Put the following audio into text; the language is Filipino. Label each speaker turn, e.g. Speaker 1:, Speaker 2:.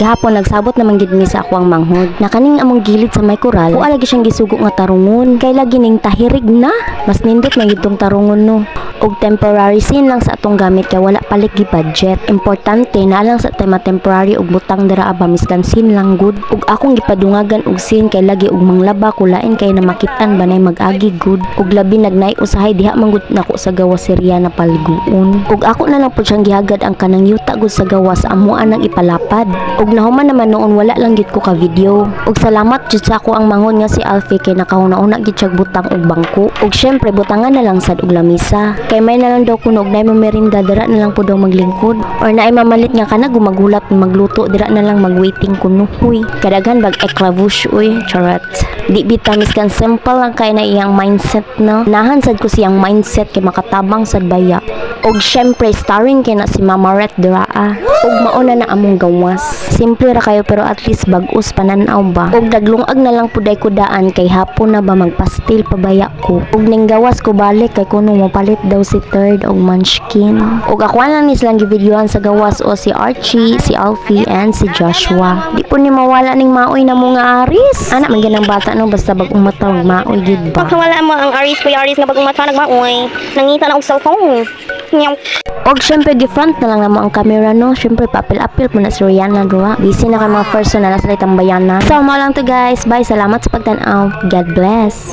Speaker 1: Gahapon nagsabot naman gid mi sa ako ang manghod. Nakaning among gilid sa may koral. Wa lagi siyang gisugo nga tarungon. Kay lagi ning tahirig na. Mas nindot na gid tong tarungon no. Og temporary scene lang sa atong gamit kay wala palit gi budget. Importante na lang sa tema temporary og butang dira aba miskan scene lang good. Og akong gipadungagan og scene kay lagi og manglaba kulain kay na makitan banay mag-agi good. Og labi nagnay usahay diha manggod nako sa gawas Syria na paliguon. Og ako na lang pud siyang gihagad ang kanang yuta gud sa gawas amo nang ipalapad. Og nahuman naman noon wala lang gid ko ka video. Og salamat jud sa ako ang mangon nga si Alfie kay nakauna-una gid siyang butang og bangko. Og syempre butangan na lang sad og lamisa. Kay may na lang daw kuno og nay merinda dira na lang pud daw maglingkod. Or naay mamalit nga kana gumagulat magluto dira na lang magwaiting kuno. Huy, kadaghan bag eklavush uy, charot. Di bitamis kan simple lang kay na iyang mindset no. Nahan sad ko siyang mindset kay makatabang sad baya. Og syempre starring kay na si Mama Ret Duraa. Og mauna na among gawas. Simple ra kayo pero at least bag-os pananaw ba. Og daglungag na lang puday ko daan kay hapon na ba magpastil pabaya ko. Og ning gawas ko balik kay kuno mo palit daw si Third og Munchkin. Og ako lang ni silang givideohan sa gawas o si Archie, si Alfie, and si Joshua. Di po ni mawala ning maoy na mga aris. Anak man ganang bata no basta bagong mata og maoy gid ba.
Speaker 2: Pag nawala mo ang Aris, Kuya Aris, nga bagong mata nagmaoy, nangita na og cellphone.
Speaker 1: Og syempre di front na lang namo ang camera no. Syempre papil-apil po na si Rihanna duwa. Busy na kay mga person na nasa litang bayana. So mo lang to guys. Bye. Salamat sa pagtanaw. God bless.